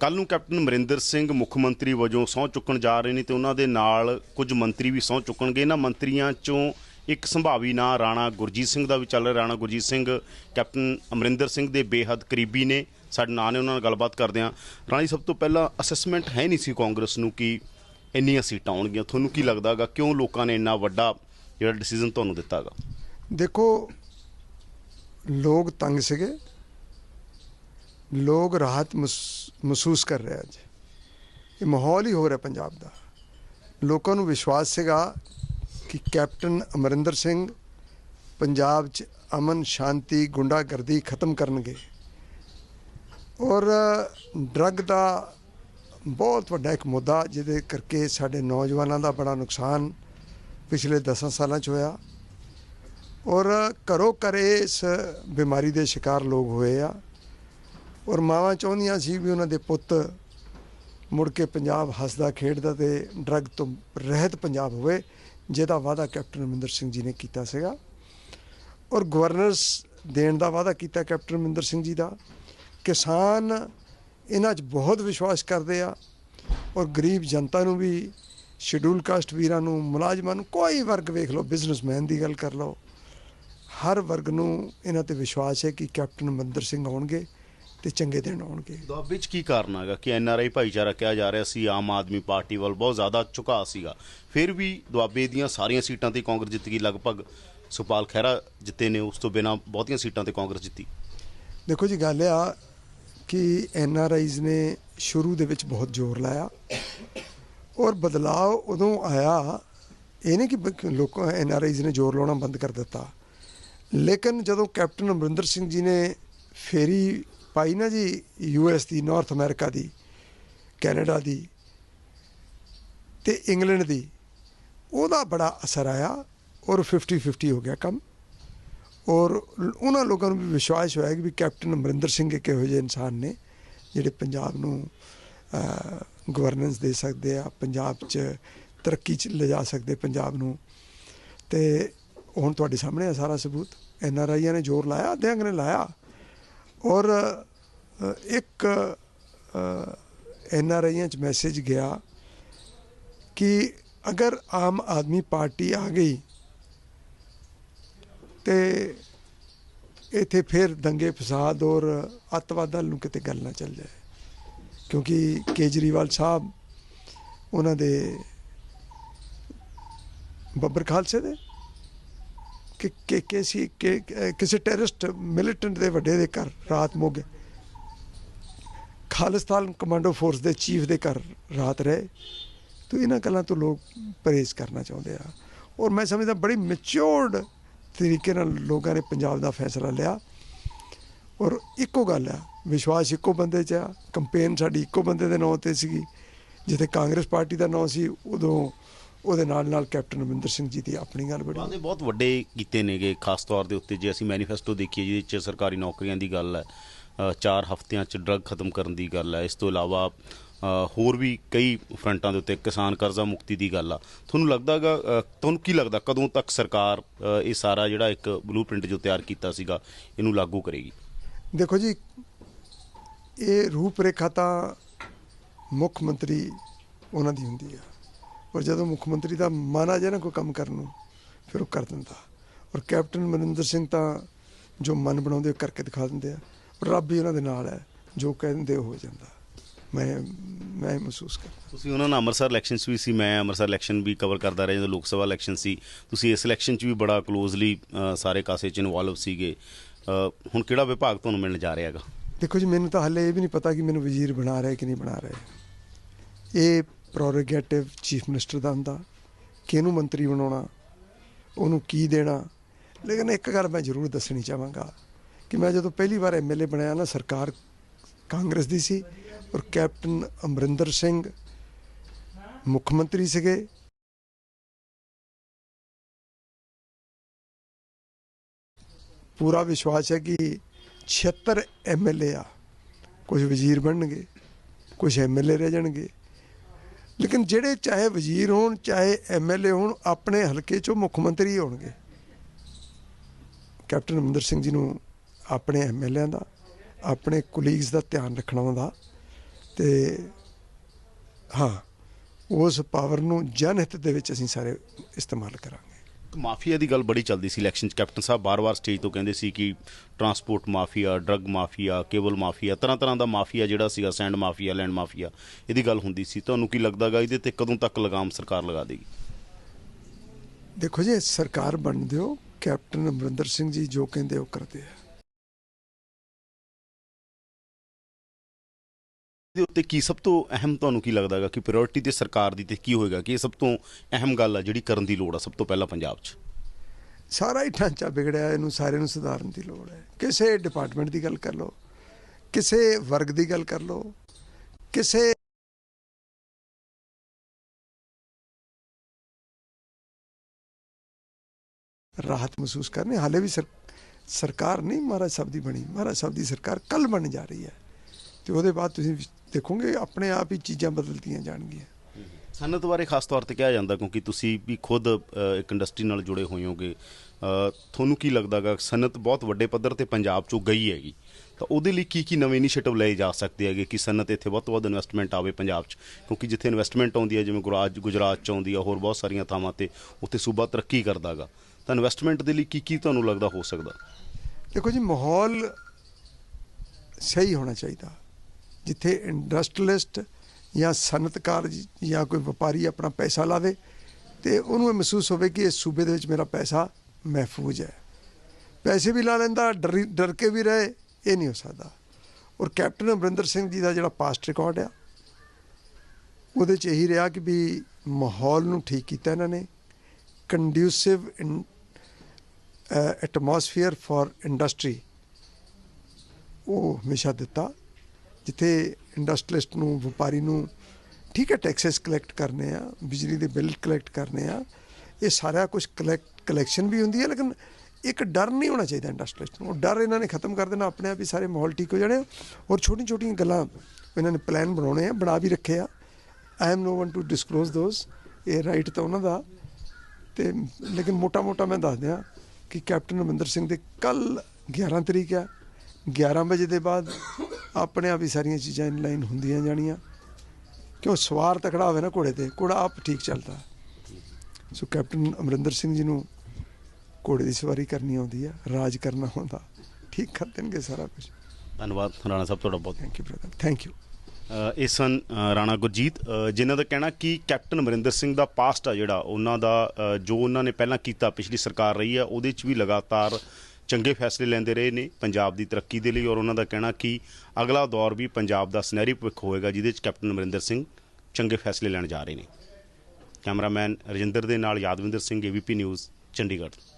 ਕੱਲ ਨੂੰ ਕੈਪਟਨ ਅਮਰਿੰਦਰ ਸਿੰਘ ਮੁੱਖ ਮੰਤਰੀ ਵਜੋਂ ਸਹੁੰ ਚੁੱਕਣ ਜਾ ਰਹੇ ਨੇ ਤੇ ਉਹਨਾਂ ਦੇ ਨਾਲ ਕੁਝ ਮੰਤਰੀ ਵੀ ਸਹੁੰ ਚੁੱਕਣਗੇ। ਇਹਨਾਂ ਮੰਤਰੀਆਂ ਚੋਂ ਇੱਕ ਸੰਭਾਵੀ ਨਾਂ ਰਾਣਾ ਗੁਰਜੀਤ ਸਿੰਘ ਦਾ ਵੀ ਚੱਲ ਰਿਹਾ। ਰਾਣਾ ਗੁਰਜੀਤ ਸਿੰਘ, ਕੈਪਟਨ ਅਮਰਿੰਦਰ ਸਿੰਘ ਦੇ ਬੇਹੱਦ ਕਰੀਬੀ ਨੇ। ਸਾਡੇ ਨਾਂ ਨੇ ਉਹਨਾਂ ਨਾਲ ਗੱਲਬਾਤ ਕਰਦੇ ਹਾਂ। ਰਾਣੀ, ਸਭ ਤੋਂ ਪਹਿਲਾਂ ਅਸੈਸਮੈਂਟ ਹੈ ਨਹੀਂ ਸੀ ਕਾਂਗਰਸ ਨੂੰ ਕਿ ਇੰਨੀਆਂ ਸੀਟਾਂ ਆਉਣਗੀਆਂ? ਤੁਹਾਨੂੰ ਕੀ ਲੱਗਦਾਗਾ ਕਿਉਂ ਲੋਕਾਂ ਨੇ ਇੰਨਾ ਵੱਡਾ ਜਿਹੜਾ ਡਿਸੀਜਨ ਤੁਹਾਨੂੰ ਦਿੱਤਾਗਾ ਦੇਖੋ, ਲੋਕ ਤੰਗ ਸੀਗੇ। ਲੋਕ ਰਾਹਤ ਮਹਿਸ- ਮਹਿਸੂਸ ਕਰ ਰਹੇ ਅੱਜ। ਇਹ ਮਾਹੌਲ ਹੀ ਹੋ ਰਿਹਾ ਪੰਜਾਬ ਦਾ। ਲੋਕਾਂ ਨੂੰ ਵਿਸ਼ਵਾਸ ਸੀਗਾ ਕਿ ਕੈਪਟਨ ਅਮਰਿੰਦਰ ਸਿੰਘ ਪੰਜਾਬ 'ਚ ਅਮਨ, ਸ਼ਾਂਤੀ, ਗੁੰਡਾਗਰਦੀ ਖਤਮ ਕਰਨਗੇ। ਔਰ ਡਰੱਗ ਦਾ ਬਹੁਤ ਵੱਡਾ ਇੱਕ ਮੁੱਦਾ ਜਿਹਦੇ ਕਰਕੇ ਸਾਡੇ ਨੌਜਵਾਨਾਂ ਦਾ ਬੜਾ ਨੁਕਸਾਨ ਪਿਛਲੇ 10 ਸਾਲਾਂ 'ਚ ਹੋਇਆ। ਔਰ ਘਰੋਂ ਘਰੇ ਇਸ ਬਿਮਾਰੀ ਦੇ ਸ਼ਿਕਾਰ ਲੋਕ ਹੋਏ ਆ। ਔਰ ਮਾਵਾਂ ਚਾਹੁੰਦੀਆਂ ਸੀ ਵੀ ਉਹਨਾਂ ਦੇ ਪੁੱਤ ਮੁੜ ਕੇ ਪੰਜਾਬ ਹੱਸਦਾ, ਖੇਡਦਾ ਤੇ ਡਰੱਗ ਤੋਂ ਰਹਿਤ ਪੰਜਾਬ ਹੋਵੇ, ਜਿਹਦਾ ਵਾਅਦਾ ਕੈਪਟਨ ਅਮਰਿੰਦਰ ਸਿੰਘ ਜੀ ਨੇ ਕੀਤਾ ਸੀਗਾ। ਔਰ ਗਵਰਨਰਸ ਦੇਣ ਦਾ ਵਾਅਦਾ ਕੀਤਾ ਕੈਪਟਨ ਅਮਰਿੰਦਰ ਸਿੰਘ ਜੀ ਦਾ। ਕਿਸਾਨ ਇਹਨਾਂ 'ਚ ਬਹੁਤ ਵਿਸ਼ਵਾਸ ਕਰਦੇ ਆ ਔਰ ਗਰੀਬ ਜਨਤਾ ਨੂੰ ਵੀ ਸ਼ਡਿਊਲ ਕਾਸਟ ਵੀਰਾਂ ਨੂੰ, ਮੁਲਾਜ਼ਮਾਂ ਨੂੰ, ਕੋਈ ਵਰਗ ਵੇਖ ਲਓ ਬਿਜ਼ਨਸਮੈਨ ਦੀ ਗੱਲ ਕਰ ਲਓ, ਹਰ ਵਰਗ ਨੂੰ ਇਹਨਾਂ ਤੇ ਵਿਸ਼ਵਾਸ ਹੈ ਕਿ ਕੈਪਟਨ ਅਮਰਿੰਦਰ ਸਿੰਘ ਆਉਣਗੇ। ਤੇ ਚੰਗੇ ਦਿਨ ਆਉਣਗੇ। ਦੁਆਬੇ 'ਚ ਕੀ ਕਾਰਨ ਹੈਗਾ ਕਿ ਐਨਆਰਆਈ ਭਾਈਚਾਰਾ ਕਿਹਾ ਜਾ ਰਿਹਾ ਸੀ ਆਮ ਆਦਮੀ ਪਾਰਟੀ ਵੱਲ ਬਹੁਤ ਜ਼ਿਆਦਾ ਝੁਕਾਅ ਸੀਗਾ। ਫਿਰ ਵੀ ਦੁਆਬੇ ਦੀਆਂ ਸਾਰੀਆਂ ਸੀਟਾਂ ਤੇ ਕਾਂਗਰਸ ਜਿੱਤ ਗਈ ਲਗਭਗ ਸੁਪਾਲ ਖਹਿਰਾ ਜਿੱਤੇ ਨੇ ਉਸ ਤੋਂ ਬਿਨਾਂ ਬਹੁਤੀਆਂ ਸੀਟਾਂ ਤੇ ਕਾਂਗਰਸ ਜਿੱਤੀ। ਦੇਖੋ ਜੀ ਗੱਲ ਆ ਕਿ ਐਨ ਆਰ ਆਈਜ਼ ਨੇ ਸ਼ੁਰੂ ਦੇ ਵਿੱਚ ਬਹੁਤ ਜ਼ੋਰ ਲਾਇਆ ਔਰ ਬਦਲਾਅ ਉਦੋਂ ਆਇਆ ਇਹ ਨਹੀਂ ਕਿ ਲੋਕਾਂ ਐਨ ਆਰ ਆਈਜ਼ ਨੇ ਜ਼ੋਰ ਲਾਉਣਾ ਬੰਦ ਕਰ ਦਿੱਤਾ। ਲੇਕਿਨ ਜਦੋਂ ਕੈਪਟਨ ਅਮਰਿੰਦਰ ਸਿੰਘ ਜੀ ਨੇ ਫੇਰੀ ਪਾਈ ਨਾ ਜੀ ਯੂ ਐਸ ਦੀ ਨਾਰਥ ਅਮਰੀਕਾ ਦੀ ਕੈਨੇਡਾ ਦੀ ਤੇ ਇੰਗਲੈਂਡ ਦੀ, ਉਹਦਾ ਬੜਾ ਅਸਰ ਆਇਆ ਔਰ 50 50 ਹੋ ਗਿਆ ਕੰਮ। ਔਰ ਉਹਨਾਂ ਲੋਕਾਂ ਨੂੰ ਵੀ ਵਿਸ਼ਵਾਸ ਹੋਇਆ ਕਿ ਵੀ ਕੈਪਟਨ ਅਮਰਿੰਦਰ ਸਿੰਘ ਇੱਕ ਇਹੋ ਜਿਹੇ ਇਨਸਾਨ ਨੇ, ਜਿਹੜੇ ਪੰਜਾਬ ਨੂੰ ਗਵਰਨੈਂਸ ਦੇ ਸਕਦੇ ਆ, ਪੰਜਾਬ 'ਚ ਤਰੱਕੀ 'ਚ ਲਿਜਾ ਸਕਦੇ, ਪੰਜਾਬ ਨੂੰ। ਤੇ ਹੁਣ ਤੁਹਾਡੇ ਸਾਹਮਣੇ ਆ ਸਾਰਾ ਸਬੂਤ। ਐਨ ਆਰ ਆਈਆਂ ਨੇ ਜ਼ੋਰ ਲਾਇਆ ਅਧਿਆਂਗ ਨੇ ਲਾਇਆ। ਔਰ ਇੱਕ ਐਨ ਆਰ ਆਈਆਂ 'ਚ ਮੈਸੇਜ ਗਿਆ ਕਿ ਅਗਰ ਆਮ ਆਦਮੀ ਪਾਰਟੀ ਆ ਗਈ ਤੇ ਇੱਥੇ ਫਿਰ ਦੰਗੇ ਫਸਾਦ ਔਰ ਅੱਤਵਾਦ ਨੂੰ ਕਿਤੇ ਗੱਲ ਨਾ ਚੱਲ ਜਾਏ। ਕਿਉਂਕਿ ਕੇਜਰੀਵਾਲ ਸਾਹਿਬ ਉਹਨਾਂ ਦੇ ਬੱਬਰ ਖਾਲਸੇ ਦੇ ਕਿ ਕਿ ਕਿਸੇ ਕਿ ਕਿ- ਕਿਸੇ ਟੈਰਰਿਸਟ ਮਿਲੀਟੈਂਟ ਦੇ ਵੱਡੇ ਦੇ ਘਰ ਰਾਤ ਮੋਗੇ। ਖਾਲਿਸਤਾਨ ਕਮਾਂਡੋ ਫੋਰਸ ਦੇ ਚੀਫ ਦੇ ਘਰ ਰਾਤ ਰਹੇ। ਤੋ ਇਹਨਾਂ ਗੱਲਾਂ ਤੋਂ ਲੋਕ ਪਰਹੇਜ਼ ਕਰਨਾ ਚਾਹੁੰਦੇ ਆ। ਔਰ ਮੈਂ ਸਮਝਦਾ ਬੜੀ ਮੈਚੁਰਡ ਤਰੀਕੇ ਨਾਲ ਲੋਕਾਂ ਨੇ ਪੰਜਾਬ ਦਾ ਫੈਸਲਾ ਲਿਆ। ਔਰ ਇੱਕੋ ਗੱਲ ਆ, ਵਿਸ਼ਵਾਸ ਇੱਕੋ ਬੰਦੇ 'ਚ ਆ ਕੰਪੇਨ ਸਾਡੀ ਇੱਕੋ ਬੰਦੇ ਦੇ ਨਾਂ ਤੇ ਸੀਗੀ। ਜਿੱਥੇ ਕਾਂਗਰਸ ਪਾਰਟੀ ਦਾ ਨਾਂ ਸੀ, ਉਦੋਂ ਉਹਦੇ ਨਾਲ ਨਾਲ ਕੈਪਟਨ ਅਮਰਿੰਦਰ ਸਿੰਘ ਜੀ ਦੀ ਆਪਣੀ ਗੱਲ ਬੜੀ ਵਾਅਦੇ ਬਹੁਤ ਵੱਡੇ ਕੀਤੇ ਨੇਗੇ ਖਾਸ ਤੌਰ ਦੇ ਉੱਤੇ ਜੇ ਅਸੀਂ ਮੈਨੀਫੈਸਟੋ ਦੇਖੀਏ ਜਿਹਦੇ ਵਿੱਚ ਸਰਕਾਰੀ ਨੌਕਰੀਆਂ ਦੀ ਗੱਲ ਹੈ ਚਾਰ ਹਫ਼ਤਿਆਂ 'ਚ ਡਰੱਗ ਖਤਮ ਕਰਨ ਦੀ ਗੱਲ ਹੈ ਇਸ ਤੋਂ ਇਲਾਵਾ ਹੋਰ ਵੀ ਕਈ ਫਰੰਟਾਂ ਦੇ ਉੱਤੇ ਕਿਸਾਨ ਕਰਜ਼ਾ ਮੁਕਤੀ ਦੀ ਗੱਲ ਆ। ਤੁਹਾਨੂੰ ਲੱਗਦਾਗਾ ਤੁਹਾਨੂੰ ਕੀ ਲੱਗਦਾ ਕਦੋਂ ਤੱਕ ਸਰਕਾਰ ਇਹ ਸਾਰਾ ਜਿਹੜਾ ਇੱਕ ਬਲੂਪ੍ਰਿੰਟ ਜੋ ਤਿਆਰ ਕੀਤਾ ਸੀਗਾ ਇਹਨੂੰ ਲਾਗੂ ਕਰੇਗੀ? ਦੇਖੋ ਜੀ ਇਹ ਰੂਪ ਰੇਖਾ ਤਾਂ ਮੁੱਖ ਮੰਤਰੀ ਉਹਨਾਂ ਦੀ ਹੁੰਦੀ ਆ। ਔਰ ਜਦੋਂ ਮੁੱਖ ਮੰਤਰੀ ਦਾ ਮਨ ਆ ਜਾਏ ਨਾ ਕੋਈ ਕੰਮ ਕਰਨ ਨੂੰ ਫਿਰ ਉਹ ਕਰ ਦਿੰਦਾ। ਔਰ ਕੈਪਟਨ ਮਨਿੰਦਰ ਸਿੰਘ ਤਾਂ ਜੋ ਮਨ ਬਣਾਉਂਦੇ ਕਰਕੇ ਦਿਖਾ ਦਿੰਦੇ ਆ। ਔਰ ਰੱਬ ਵੀ ਉਹਨਾਂ ਦੇ ਨਾਲ ਹੈ ਜੋ ਕਹਿ ਦਿੰਦੇ ਉਹ ਹੋ ਜਾਂਦਾ। ਮੈਂ ਮੈਂ ਮਹਿਸੂਸ ਕਰਦਾ। ਤੁਸੀਂ ਉਹਨਾਂ ਨਾਲ ਅੰਮ੍ਰਿਤਸਰ ਇਲੈਕਸ਼ਨਸ ਵੀ ਸੀ ਮੈਂ ਅੰਮ੍ਰਿਤਸਰ ਇਲੈਕਸ਼ਨ ਵੀ ਕਵਰ ਕਰਦਾ ਰਿਹਾ ਜਦੋਂ ਲੋਕ ਸਭਾ ਇਲੈਕਸ਼ਨ ਸੀ। ਤੁਸੀਂ ਇਸ ਇਲੈਕਸ਼ਨ 'ਚ ਵੀ ਬੜਾ ਕਲੋਜ਼ਲੀ ਸਾਰੇ ਕਾਸੇ 'ਚ ਇਨਵੋਲਵ ਸੀਗੇ। ਹੁਣ ਕਿਹੜਾ ਵਿਭਾਗ ਤੁਹਾਨੂੰ ਮਿਲਣ ਜਾ ਰਿਹਾ ਹੈਗਾ? ਦੇਖੋ ਜੀ ਮੈਨੂੰ ਤਾਂ ਹਾਲੇ ਇਹ ਵੀ ਨਹੀਂ ਪਤਾ ਕਿ ਮੈਨੂੰ ਵਜ਼ੀਰ ਬਣਾ ਰਹੇ ਕਿ ਨਹੀਂ ਬਣਾ ਰਹੇ ਇਹ ਪ੍ਰੋਰੋਗੇਟਿਵ ਚੀਫ ਮਿਨਿਸਟਰ ਦਾ ਹੁੰਦਾ, ਕਿਹਨੂੰ ਮੰਤਰੀ ਬਣਾਉਣਾ, ਉਹਨੂੰ ਕੀ ਦੇਣਾ। ਲੇਕਿਨ ਇੱਕ ਗੱਲ ਮੈਂ ਜ਼ਰੂਰ ਦੱਸਣੀ ਚਾਹਾਂਗਾ ਕਿ ਮੈਂ ਜਦੋਂ ਪਹਿਲੀ ਵਾਰ ਐਮਐਲਏ ਬਣਿਆ ਨਾ, ਸਰਕਾਰ ਕਾਂਗਰਸ ਦੀ ਸੀ ਔਰ ਕੈਪਟਨ ਅਮਰਿੰਦਰ ਸਿੰਘ ਮੁੱਖ ਮੰਤਰੀ ਸੀਗੇ। ਪੂਰਾ ਵਿਸ਼ਵਾਸ ਹੈ ਕਿ 76 ਐਮਐਲਏ ਆ, ਕੁਝ ਵਜ਼ੀਰ ਬਣਨਗੇ, ਕੁਝ ਐਮਐਲਏ ਰਹਿ ਜਾਣਗੇ। ਲੇਕਿਨ ਜਿਹੜੇ ਚਾਹੇ ਵਜ਼ੀਰ ਹੋਣ, ਚਾਹੇ ਐਮਐਲਏ ਹੋਣ, ਆਪਣੇ ਹਲਕੇ ਚੋਂ ਮੁੱਖ ਮੰਤਰੀ ਹੋਣਗੇ। ਕੈਪਟਨ ਅਮਰਿੰਦਰ ਸਿੰਘ ਜੀ ਨੂੰ ਆਪਣੇ ਐਮਐਲਏਆਂ ਦਾ, ਆਪਣੇ ਕੁਲੀਗਸ ਦਾ ਧਿਆਨ ਰੱਖਣਾ ਹੁੰਦਾ ਤੇ ਹਾਂ, ਉਸ ਪਾਵਰ ਨੂੰ ਜਨਹਿਤ ਦੇ ਵਿੱਚ ਅਸੀਂ ਸਾਰੇ ਇਸਤੇਮਾਲ ਕਰਾਂਗੇ। ਮਾਫੀਆ ਦੀ ਗੱਲ ਬੜੀ ਚੱਲਦੀ ਸੀ ਇਲੈਕਸ਼ਨ 'ਚ। ਕੈਪਟਨ ਸਾਹਿਬ ਬਾਰ-ਬਾਰ ਸਟੇਜ ਤੋਂ ਕਹਿੰਦੇ ਸੀ ਕਿ transport mafia, drug mafia, cable mafia ਤਰ੍ਹਾਂ ਤਰ੍ਹਾਂ ਦਾ ਮਾਫੀਆ ਜਿਹੜਾ ਸੀਗਾ, ਸੈਂਡ ਮਾਫੀਆ, ਲੈਂਡ ਮਾਫੀਆ, ਇਹਦੀ ਗੱਲ ਹੁੰਦੀ ਸੀ। ਤੁਹਾਨੂੰ ਕੀ ਲੱਗਦਾਗਾ ਇਹਦੇ ਤੇ ਕਦੋਂ ਤੱਕ ਲਗਾਮ ਸਰਕਾਰ ਲਗਾ ਦੇਗੀ? ਦੇਖੋ ਜੀ ਸਰਕਾਰ ਬਣ ਦਿਓ ਕੈਪਟਨ ਅਮਰਿੰਦਰ ਸਿੰਘ ਜੀ ਜੋ ਕਹਿੰਦੇ ਉਹ ਕਰਦੇ ਆ। ਇਹਦੇ ਉੱਤੇ ਕੀ ਸਭ ਤੋਂ ਅਹਿਮ ਤੁਹਾਨੂੰ ਕੀ ਲੱਗਦਾਗਾ ਕਿ ਪ੍ਰਾਇੋਰਟੀ ਤੇ ਸਰਕਾਰ ਦੀ ਤੇ ਕੀ ਹੋਏਗਾ ਕਿ ਇਹ ਸਭ ਤੋਂ ਅਹਿਮ ਗੱਲ ਆ ਜਿਹੜੀ ਕਰਨ ਦੀ ਲੋੜ ਆ ਸਭ ਤੋਂ ਪਹਿਲਾਂ ਪੰਜਾਬ 'ਚ? ਸਾਰਾ ਹੀ ਢਾਂਚਾ ਵਿਗੜਿਆ ਇਹਨੂੰ ਸਾਰੇ ਨੂੰ ਸੁਧਾਰਨ ਦੀ ਲੋੜ ਹੈ। ਕਿਸੇ ਡਿਪਾਰਟਮੈਂਟ ਦੀ ਗੱਲ ਕਰ ਲਓ ਕਿਸੇ ਵਰਗ ਦੀ ਗੱਲ ਕਰ ਲਓ ਕਿਸੇ ਰਾਹਤ ਮਹਿਸੂਸ ਕਰਨੇ। ਹਾਲੇ ਵੀ ਸਰ, ਸਰਕਾਰ ਨਹੀਂ ਮਹਾਰਾਜ ਸਾਹਿਬ ਦੀ ਬਣੀ। ਮਹਾਰਾਜ ਸਾਹਿਬ ਦੀ ਸਰਕਾਰ ਕੱਲ ਬਣ ਜਾ ਰਹੀ ਹੈ। ਤੇ ਉਹਦੇ ਬਾਅਦ ਤੁਸੀਂ ਦੇਖੋਗੇ ਆਪਣੇ ਆਪ ਹੀ ਚੀਜ਼ਾਂ ਬਦਲਦੀਆਂ ਜਾਣਗੀਆਂ। ਸਨਅਤ ਬਾਰੇ ਖਾਸ ਤੌਰ ਤੇ ਕਿਹਾ ਜਾਂਦਾ ਕਿਉਂਕਿ ਤੁਸੀਂ ਵੀ ਖੁਦ ਇੱਕ ਇੰਡਸਟਰੀ ਨਾਲ ਜੁੜੇ ਹੋਏ ਹੋਗੇ। ਤੁਹਾਨੂੰ ਕੀ ਲੱਗਦਾਗਾ ਸਨਅਤ ਬਹੁਤ ਵੱਡੇ ਪੱਧਰ ਤੇ ਪੰਜਾਬ 'ਚੋਂ ਗਈ ਹੈਗੀ। ਤਾਂ ਉਹਦੇ ਲਈ ਕੀ ਕੀ ਨਵੇਂ ਇਨੀਸ਼ੀਏਟਿਵ ਲਏ ਜਾ ਸਕਦੇ ਹੈਗੇ ਕਿ ਸਨਅਤ ਇੱਥੇ ਵੱਧ ਤੋਂ ਵੱਧ ਇਨਵੈਸਟਮੈਂਟ ਆਵੇ ਪੰਜਾਬ 'ਚ? ਕਿਉਂਕਿ ਜਿੱਥੇ ਇਨਵੈਸਟਮੈਂਟ ਆਉਂਦੀ ਹੈ ਜਿਵੇਂ ਗੁਰਾਜ ਗੁਜਰਾਤ 'ਚ ਆਉਂਦੀ ਆ ਹੋਰ ਬਹੁਤ ਸਾਰੀਆਂ ਥਾਵਾਂ ਤੇ ਉੱਥੇ ਸੂਬਾ ਤਰੱਕੀ ਕਰਦਾਗਾ। ਤਾਂ ਇਨਵੈਸਟਮੈਂਟ ਦੇ ਲਈ ਕੀ ਕੀ ਤੁਹਾਨੂੰ ਲੱਗਦਾ ਹੋ ਸਕਦਾ? ਦੇਖੋ ਜੀ ਮਾਹੌਲ ਸਹੀ ਹੋਣਾ ਚਾਹੀਦਾ। ਜਿੱਥੇ ਇੰਡਸਟਰੀਲਿਸਟ ਜਾਂ ਸਨਅਤਕਾਰ ਜਾਂ ਕੋਈ ਵਪਾਰੀ ਆਪਣਾ ਪੈਸਾ ਲਾਵੇ ਤੇ ਉਹਨੂੰ ਇਹ ਮਹਿਸੂਸ ਹੋਵੇ ਕਿ ਇਸ ਸੂਬੇ ਦੇ ਵਿੱਚ ਮੇਰਾ ਪੈਸਾ ਮਹਿਫੂਜ਼ ਹੈ। ਪੈਸੇ ਵੀ ਲਾ ਲੈਂਦਾ, ਡਰ ਡਰ ਕੇ ਵੀ ਰਹੇ, ਇਹ ਨਹੀਂ ਹੋ ਸਕਦਾ। ਔਰ ਕੈਪਟਨ ਅਮਰਿੰਦਰ ਸਿੰਘ ਜੀ ਦਾ ਜਿਹੜਾ ਪਾਸਟ ਰਿਕਾਰਡ ਆ, ਉਹਦੇ ਚ ਇਹੀ ਰਿਹਾ ਕਿ ਵੀ ਮਾਹੌਲ ਨੂੰ ਠੀਕ ਕੀਤਾ ਇਹਨਾਂ ਨੇ ਕੰਡਿਊਸਿਵ ਐਟਮੋਸਫੀਅਰ ਫਾਰ ਇੰਡਸਟਰੀ ਉਹ ਹਮੇਸ਼ਾ ਦਿੱਤਾ। ਜਿੱਥੇ ਇੰਡਸਟਰੀਲਿਸਟ ਨੂੰ, ਵਪਾਰੀ ਨੂੰ ਠੀਕ ਹੈ ਟੈਕਸਸ ਕਲੈਕਟ ਕਰਨੇ ਆ, ਬਿਜਲੀ ਦੇ ਬਿੱਲ ਕਲੈਕਟ ਕਰਨੇ ਆ, ਇਹ ਸਾਰਾ ਕੁਝ ਕਲੈਕਟ ਕਲੈਕਸ਼ਨ ਵੀ ਹੁੰਦੀ ਹੈ, ਲੇਕਿਨ ਇੱਕ ਡਰ ਨਹੀਂ ਹੋਣਾ ਚਾਹੀਦਾ ਇੰਡਸਟਰੀਲਿਸਟ ਨੂੰ। ਡਰ ਇਹਨਾਂ ਨੇ ਖਤਮ ਕਰ ਦੇਣਾ, ਆਪਣੇ ਆਪ ਹੀ ਸਾਰੇ ਮਾਹੌਲ ਠੀਕ ਹੋ ਜਾਣੇ ਆ। ਔਰ ਛੋਟੀ ਛੋਟੀਆਂ ਗੱਲਾਂ ਇਹਨਾਂ ਨੇ ਪਲਾਨ ਬਣਾਉਣੇ ਆ, ਬਣਾ ਵੀ ਰੱਖੇ ਆ। I am no one to disclose those ਇਹ ਰਾਈਟ ਤਾਂ ਉਹਨਾਂ ਦਾ। ਤੇ ਲੇਕਿਨ ਮੋਟਾ ਮੋਟਾ ਮੈਂ ਦੱਸ ਦਿਆਂ ਕਿ ਕੈਪਟਨ ਅਮਰਿੰਦਰ ਸਿੰਘ ਦੇ ਕੱਲ 11 ਤਰੀਕ ਆ 11 ਵਜੇ ਦੇ ਬਾਅਦ ਆਪਣੇ ਆਪ ਹੀ ਸਾਰੀਆਂ ਚੀਜ਼ਾਂ ਇਨ ਲਾਈਨ ਹੁੰਦੀਆਂ ਜਾਣੀਆਂ। ਕਿਉਂ ਸਵਾਰ ਤਕੜਾ ਹੋਵੇ ਨਾ ਘੋੜੇ ਤੇ ਘੋੜਾ ਆਪ ਠੀਕ ਚੱਲਦਾ। ਸੋ ਕੈਪਟਨ ਅਮਰਿੰਦਰ ਸਿੰਘ ਜੀ ਨੂੰ ਘੋੜੇ ਦੀ ਸਵਾਰੀ ਕਰਨੀ ਆਉਂਦੀ ਹੈ ਰਾਜ ਕਰਨਾ ਹੁੰਦਾ ਠੀਕ ਕਰ ਦੇਣਗੇ ਸਾਰਾ ਕੁਝ। ਧੰਨਵਾਦ ਰਾਣਾ ਸਾਹਿਬ ਤੁਹਾਡਾ ਬਹੁਤ thank you brother thank you ਇਹ ਸਨ ਰਾਣਾ ਗੁਰਜੀਤ। ਜਿਨ੍ਹਾਂ ਦਾ ਕਹਿਣਾ ਕਿ ਕੈਪਟਨ ਅਮਰਿੰਦਰ ਸਿੰਘ ਦਾ ਪਾਸਟ ਆ ਜਿਹੜਾ ਉਹਨਾਂ ਦਾ ਜੋ ਉਹਨਾਂ ਨੇ ਪਹਿਲਾਂ ਕੀਤਾ ਪਿਛਲੀ ਸਰਕਾਰ ਰਹੀ ਆ ਉਹਦੇ 'ਚ ਵੀ ਲਗਾਤਾਰ ਚੰਗੇ ਫੈਸਲੇ ਲੈਂਦੇ ਰਹੇ ਨੇ ਪੰਜਾਬ ਦੀ ਤਰੱਕੀ ਦੇ ਲਈ ਔਰ ਉਹਨਾਂ ਦਾ ਕਹਿਣਾ ਕਿ ਅਗਲਾ ਦੌਰ ਵੀ ਪੰਜਾਬ ਦਾ ਸੁਨਹਿਰੀ ਭਵਿੱਖ ਹੋਏਗਾ ਜਿਹਦੇ 'ਚ ਕੈਪਟਨ ਅਮਰਿੰਦਰ ਸਿੰਘ ਚੰਗੇ ਫੈਸਲੇ ਲੈਣ ਜਾ ਰਹੇ ਨੇ। ਕੈਮਰਾਮੈਨ ਰਜਿੰਦਰ ਦੇ ਨਾਲ ਯਾਦਵਿੰਦਰ ਸਿੰਘ ਏਬੀਪੀ ਨਿਊਜ਼, ਚੰਡੀਗੜ੍ਹ।